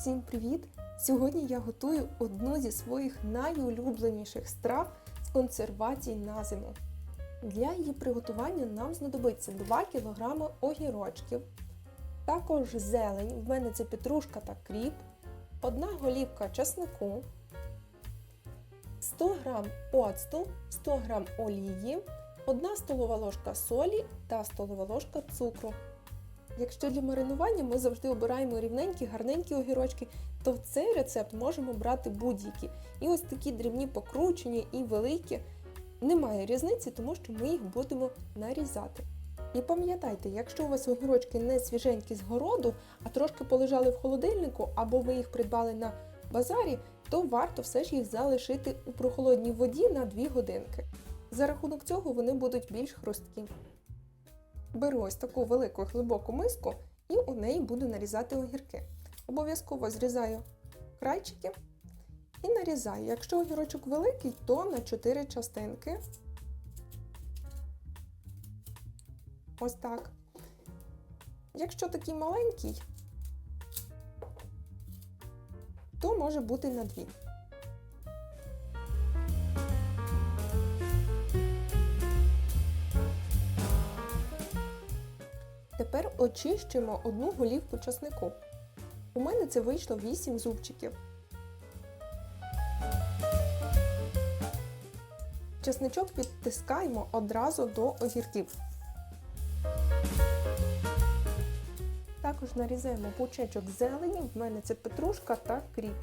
Всім привіт! Сьогодні я готую одну зі своїх найулюбленіших страв з консервацій на зиму. Для її приготування нам знадобиться 2 кг огірочків, також зелень, в мене це петрушка та кріп, 1 голівка чеснику, 100 г оцту, 100 г олії, 1 столова ложка солі та столова ложка цукру. Якщо для маринування ми завжди обираємо рівненькі, гарненькі огірочки, то в цей рецепт можемо брати будь-які. І ось такі дрібні покручені і великі. Немає різниці, тому що ми їх будемо нарізати. І пам'ятайте, якщо у вас огірочки не свіженькі з городу, а трошки полежали в холодильнику, або ви їх придбали на базарі, то варто все ж їх залишити у прохолодній воді на 2 годинки. За рахунок цього вони будуть більш хрусткі. Беру ось таку велику глибоку миску і у неї буду нарізати огірки. Обов'язково зрізаю крайчики і нарізаю. Якщо огірочок великий, то на 4 частинки. Ось так. Якщо такий маленький, то може бути на 2. Тепер очищуємо одну голівку часнику. У мене це вийшло 8 зубчиків. Часничок підтискаємо одразу до огірків. Також нарізаємо пучечок зелені, в мене це петрушка та кріп.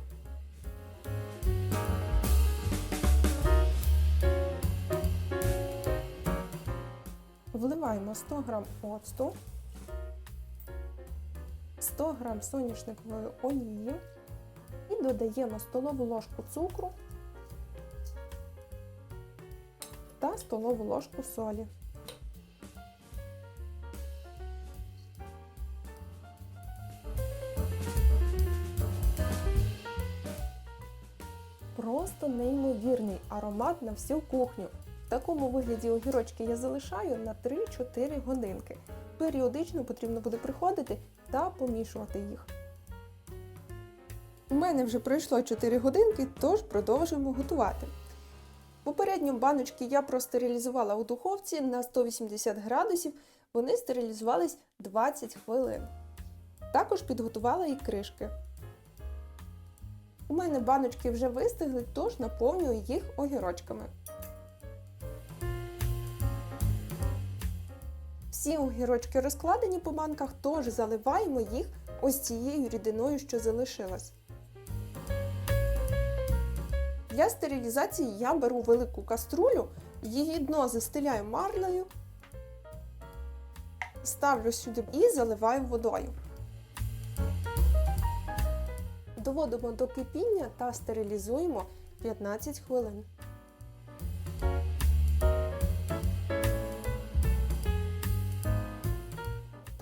Вливаємо 100 г оцту, 100 г соняшникової олії і додаємо столову ложку цукру та столову ложку солі. Просто неймовірний аромат на всю кухню. В такому вигляді огірочки я залишаю на 3-4 годинки. Періодично потрібно буде приходити та помішувати їх. У мене вже пройшло 4 годинки, тож продовжуємо готувати. Попередньо баночки я простерилізувала у духовці на 180 градусів, вони стерилізувались 20 хвилин. Також підготувала і кришки. У мене баночки вже вистигли, тож наповнюю їх огірочками. Всі огірочки розкладені по банках, тож заливаємо їх ось цією рідиною, що залишилась. Для стерилізації я беру велику каструлю, її дно застеляю марлею, ставлю сюди і заливаю водою. Доводимо до кипіння та стерилізуємо 15 хвилин.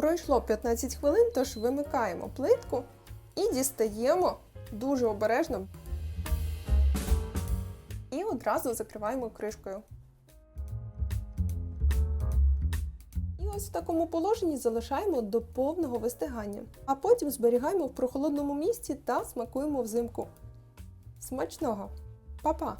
Пройшло 15 хвилин, тож вимикаємо плитку і дістаємо дуже обережно і одразу закриваємо кришкою. І ось в такому положенні залишаємо до повного вистигання, а потім зберігаємо в прохолодному місці та смакуємо взимку. Смачного! Па-па!